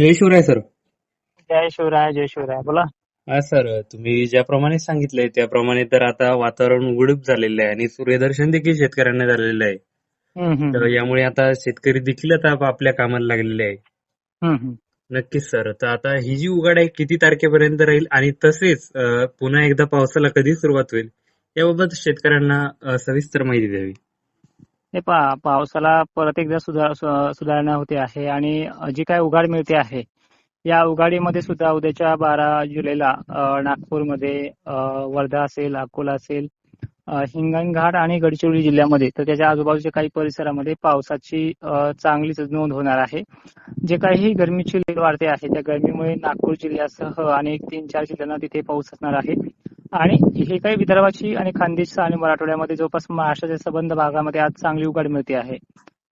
जय Shivray sir. जय शिवराय जय शिवराय बोला. हा सर तुम्ही ज्याप्रमाणे सांगितलंय त्याप्रमाणे तर आता वातावरण उघडीप झालेलं आहे आणि सूर्यदर्शन देखील शेतकऱ्यांना झालेलं आहे. तर यामुळे आता शेतकरी देखील आता आप- आपल्या कामाला लागलेले आहे. नक्कीच सर. तर आता ही जी उघाड आहे किती तारखेपर्यंत राहील? आणि तसेच पुन्हा एकदा पावसाला कधी सुरुवात होईल? याबाबत शेतकऱ्यांना सविस्तर माहिती द्यावी. हे पहा पावसाला परत एकदा सुधारणा होते आहे आणि जी काय उघाड मिळते आहे या उघाडीमध्ये सुद्धा उद्याच्या बारा जुलैला नागपूरमध्ये वर्धा असेल अकोला असेल हिंगणघाट आणि गडचिरोली जिल्ह्यामध्ये तर त्याच्या आजूबाजूच्या काही परिसरामध्ये पावसाची चांगलीच नोंद होणार आहे. जे काही गरमीची लेवल वाढते आहे त्या गरमीमुळे नागपूर जिल्ह्यासह आणि तीन चार जिल्ह्यांना तिथे पाऊस असणार आहे. आणि हे काही विदर्भाची आणि खानदेश आणि मराठवाड्यामध्ये जवळपास महाराष्ट्राच्या संबंध भागामध्ये आज चांगली उघाड मिळते आहे.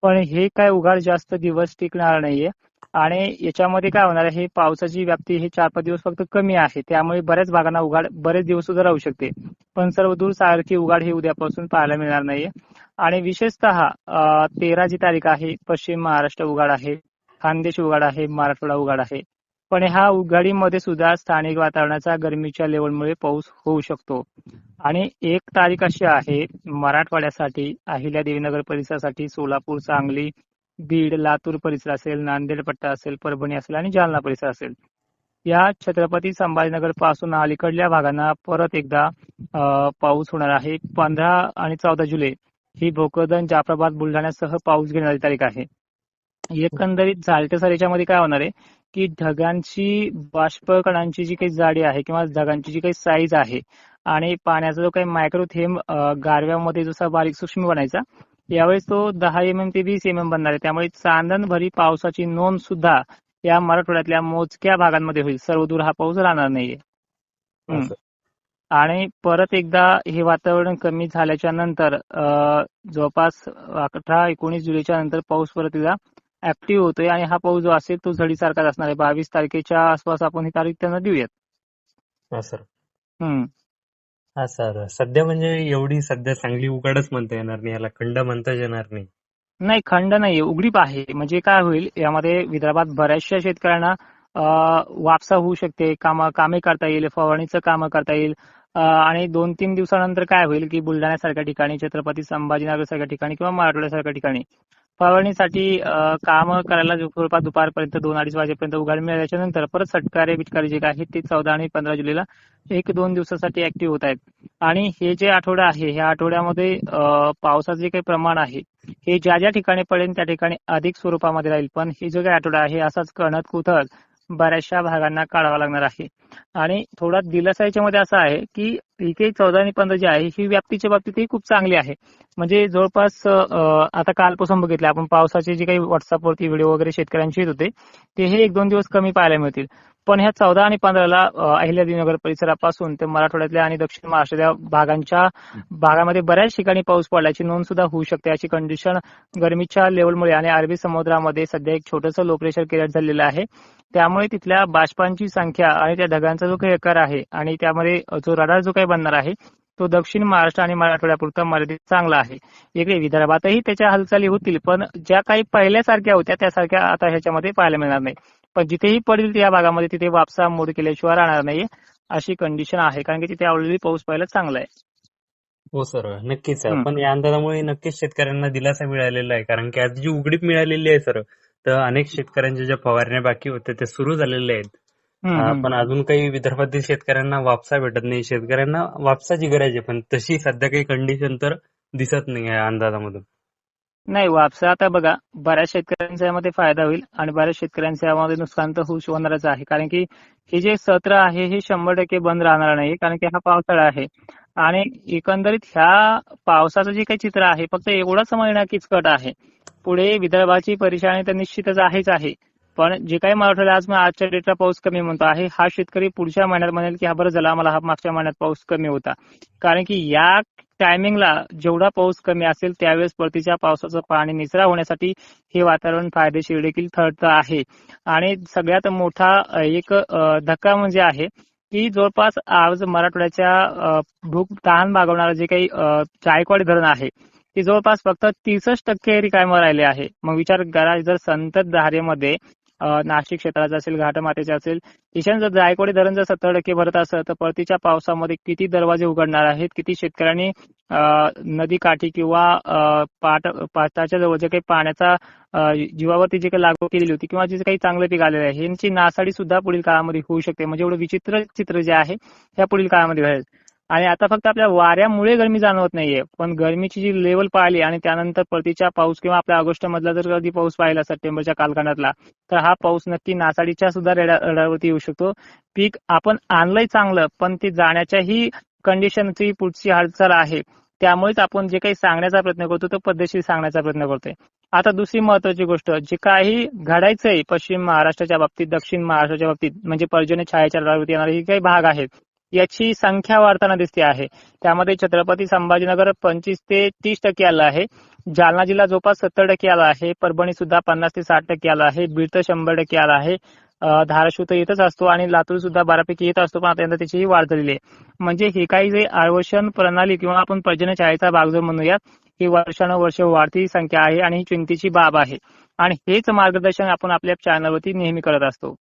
पण हे काय उघाड जास्त दिवस टिकणार नाहीये. आणि याच्यामध्ये काय होणार आहे पावसाची व्याप्ती हे चार पाच दिवस फक्त कमी आहे. त्यामुळे बऱ्याच भागांना उघाड बरेच दिवस सुद्धा राहू शकते. पण सर्व दूर सारखी उघाड ही उद्यापासून पाहायला मिळणार नाहीये. आणि विशेषतः तेरा जी तारीख आहे पश्चिम महाराष्ट्र उघाड आहे खानदेश उघाड आहे मराठवाडा उघाड आहे. पण ह्या उघाडीमध्ये सुद्धा स्थानिक वातावरणाचा गरमीच्या लेवलमुळे पाऊस होऊ शकतो. आणि एक तारीख अशी आहे मराठवाड्यासाठी अहिल्या देवीनगर परिसरासाठी सोलापूर सांगली बीड लातूर परिसर असेल नांदेड पट्टा असेल परभणी असेल आणि जालना परिसर असेल. या छत्रपती संभाजीनगरपासून अलीकडल्या भागांना परत एकदा पाऊस होणार आहे. पंधरा आणि चौदा जुलै ही भोकरदन जाफराबाद बुलढाण्यासह पाऊस घेणारी तारीख आहे. एकंदरीत झालटे सर याच्यामध्ये काय होणार आहे की ढगांची बाष्प कणांची जी काही जाडी आहे किंवा ढगांची जी काही साईज आहे आणि पाण्याचा जो काही मायक्रो थेंब गारव्यामध्ये जसा बारीक सूक्ष्म बनायचा यावेळेस तो दहा एम एम ते वीस एम एम बनणार आहे त्यामुळे चांदणभरी पावसाची नोंद सुद्धा या मराठवाड्यातल्या मोजक्या भागांमध्ये होईल सर्वदूर हा पाऊस राहणार नाहीये. असं. आणि परत एकदा हे वातावरण कमी झाल्याच्यानंतर अं, जवळपास अठरा एकोणीस जुलैच्या नंतर पाऊस परत एकदा ऍक्टिव्ह होतोय आणि हा पाऊस जो असेल तो झडीसारखाच असणार आहे. बावीस तारखेच्या आसपास आपण ही तारीख त्यांना देऊयात. हा सर. हम्म. हा सर. सध्या म्हणजे एवढी सध्या चांगली उघाडच म्हणता येणार नाही. याला खंड म्हणताच येणार नाही. नाही खंड नाहीये. उघडीप आहे. म्हणजे काय होईल यामध्ये विदर्भात बऱ्याचशा शेतकऱ्यांना वापसा होऊ शकते. काम कामे करता येईल फवारणीचं कामं करता येईल. आणि दोन तीन दिवसानंतर काय होईल की बुलढाण्यासारख्या ठिकाणी छत्रपती संभाजीनगर सारख्या ठिकाणी किंवा मराठवाड्यासारख्या ठिकाणी फवारणीसाठी काम करायला जवळपास दुपारपर्यंत दोन अडीच वाजेपर्यंत उघाड मिळाल्याच्या नंतर परत सटकारे बिटकारे जे आहेत ते चौदा आणि पंधरा जुलैला एक दोन दिवसासाठी ऍक्टिव्ह होत आहेत. आणि हे जे आठवडा आहे ह्या आठवड्यामध्ये पावसाचं जे काही प्रमाण आहे हे ज्या ज्या ठिकाणी पडेल त्या ठिकाणी अधिक स्वरूपामध्ये राहील. पण हे जो काही आठवडा आहे असाच कणत कुथत बऱ्याचशा भागांना काढावा लागणार आहे. आणि थोडा दिलासा याच्यामध्ये असा आहे की इथे चौदा आणि पंधरा जी आहे ही व्याप्तीच्या बाबतीतही खूप चांगली आहे. म्हणजे जवळपास आता कालपासून बघितले आपण पावसाचे जे काही व्हॉट्सअपवरती व्हिडिओ वगैरे शेतकऱ्यांचे येत होते ते हे एक दोन दिवस कमी पाहायला मिळतील. पण ह्या चौदा आणि पंधराला अहिल्यादेवीनगर परिसरापासून ते मराठवाड्यातल्या आणि दक्षिण महाराष्ट्रातल्या भागांच्या भागामध्ये बऱ्याच ठिकाणी पाऊस पडल्याची नोंद सुद्धा होऊ शकते अशी कंडिशन गरमीच्या लेवलमुळे आणि अरबी समुद्रामध्ये सध्या एक छोटंसं लो प्रेशर क्रिएट झालेलं आहे. त्यामुळे तिथल्या बाष्पांची संख्या आणि त्या ढगांचा जो काही आकार आहे आणि त्यामध्ये जो रडार जो काही बनणार आहे. तो दक्षिण महाराष्ट्र आणि मराठवाड्यापुरता मर्यादित चांगला आहे. इकडे विदर्भातही त्याच्या हालचाली होतील पण ज्या काही पहिल्यासारख्या होत्या त्यासारख्या आता ह्याच्यामध्ये पाहायला मिळणार नाही. पण जिथेही पडेल त्या भागामध्ये तिथे वापसा मोड केल्याशिवाय राहणार नाहीये अशी कंडिशन आहे कारण की तिथे ऑलरेडी पाऊस पाहायला चांगला आहे. हो सर नक्कीच हम्म. पण या अंदाजामुळे नक्कीच शेतकऱ्यांना दिलासा मिळालेला आहे कारण की आज जी उघडीप मिळालेली आहे सर तर अनेक शेतकऱ्यांच्या ज्या फवारण्या बाकी होत्या त्या सुरू झालेल्या आहेत. पण अजून काही विदर्भातील शेतकऱ्यांना वापसा भेटत नाही. शेतकऱ्यांना वापसाची गरज आहे पण तशी सध्या काही कंडिशन तर दिसत नाही आहे अंदाजामधून. नाही वापसा आता बघा बऱ्याच शेतकऱ्यांचा यामध्ये फायदा होईल आणि बऱ्याच शेतकऱ्यांच्या यामध्ये नुकसान तर होऊ होणारच आहे. कारण की हे जे सत्र आहे हे शंभर टक्के बंद राहणार नाही कारण की हा पावसाळा आहे. आणि एकंदरीत ह्या पावसाचं जे काही चित्र आहे फक्त एवढाच महिना किचकट आहे. पुढे विदर्भाची परेशानी तर निश्चितच आहेच आहे. पण जे काही मराठवाड्यात आज आजच्या डेटला पाऊस कमी म्हणतो आहे हा शेतकरी पुढच्या महिन्यात म्हणेल की हा बरं झाला आम्हाला हा मागच्या महिन्यात पाऊस कमी होता. कारण की या टायमिंगला जेवढा पाऊस कमी असेल त्यावेळेस परतीच्या पावसाचं पाणी निचरा होण्यासाठी हे वातावरण फायदेशीर देखील ठरतं आहे. आणि सगळ्यात मोठा एक धक्का म्हणजे आहे की जवळपास आज मराठवाड्याच्या भूक तहान भागवणारं जे काही जायकवाडी धरण आहे ते जवळपास फक्त तीसच टक्के रिकायम राहिले आहे. मग विचार करा जर संतत धारेमध्ये नाशिक क्षेत्राचा असेल घाटमातेचा असेल किशन जर जायकवाडी धरण जर सत्तर टक्के भरत असेल तर परतीच्या पावसामध्ये किती दरवाजे उघडणार आहेत? किती शेतकऱ्यांनी अं, नदीकाठी किंवा अं, पाट पाटाच्या जवळ जे काही पाण्याचा जीवावरती जे काही लागवड केलेली होती किंवा जे काही चांगलं पीक आलेलं आहे यांची नासाडी सुद्धा पुढील काळामध्ये होऊ शकते. म्हणजे एवढं विचित्र चित्र जे आहे ह्या पुढील काळामध्ये घडेल. आणि आता फक्त आपल्या वाऱ्यामुळे गरमी जाणवत नाहीये. पण गरमीची जी लेवल पाहिली आणि त्यानंतर परतीच्या पाऊस किंवा आपल्या ऑगस्ट मधला जर कधी पाऊस पाहिला सप्टेंबरच्या कालखंडातला तर हा पाऊस नक्की नासाडीच्या सुद्धा रडावरती येऊ शकतो. पीक आपण आणलंय चांगलं पण ते जाण्याच्याही कंडिशनची पुढची हालचाल आहे. त्यामुळेच आपण जे काही सांगण्याचा प्रयत्न करतो तो पद्धतशीर सांगण्याचा प्रयत्न करतोय. आता दुसरी महत्वाची गोष्ट जे काही घडायचंय पश्चिम महाराष्ट्राच्या बाबतीत दक्षिण महाराष्ट्राच्या बाबतीत म्हणजे पर्जन्य छायाच्या येणारे हे काही भाग आहेत. याची संख्या वाढताना दिसते आहे. त्यामध्ये छत्रपती संभाजीनगर पंचवीस ते तीस टक्के आलं आहे. जालना जिल्हा जवळपास सत्तर टक्के आला आहे. परभणी सुद्धा पन्नास ते साठ टक्के आला आहे. बीड तर शंभर टक्के आला आहे. धाराशिव तर येतच असतो आणि लातूर सुद्धा बऱ्यापैकी येत असतो पण आता यंदा त्याचीही वाढ झालेली आहे. म्हणजे ही काही जे आवर्षण प्रणाली किंवा आपण पर्जन्य शाळेचा भाग जर म्हणूयात ही वर्षानुवर्ष वाढती संख्या आहे आणि ही चिंतेची बाब आहे. आणि हेच मार्गदर्शन आपण आपल्या चॅनलवरती नेहमी करत असतो.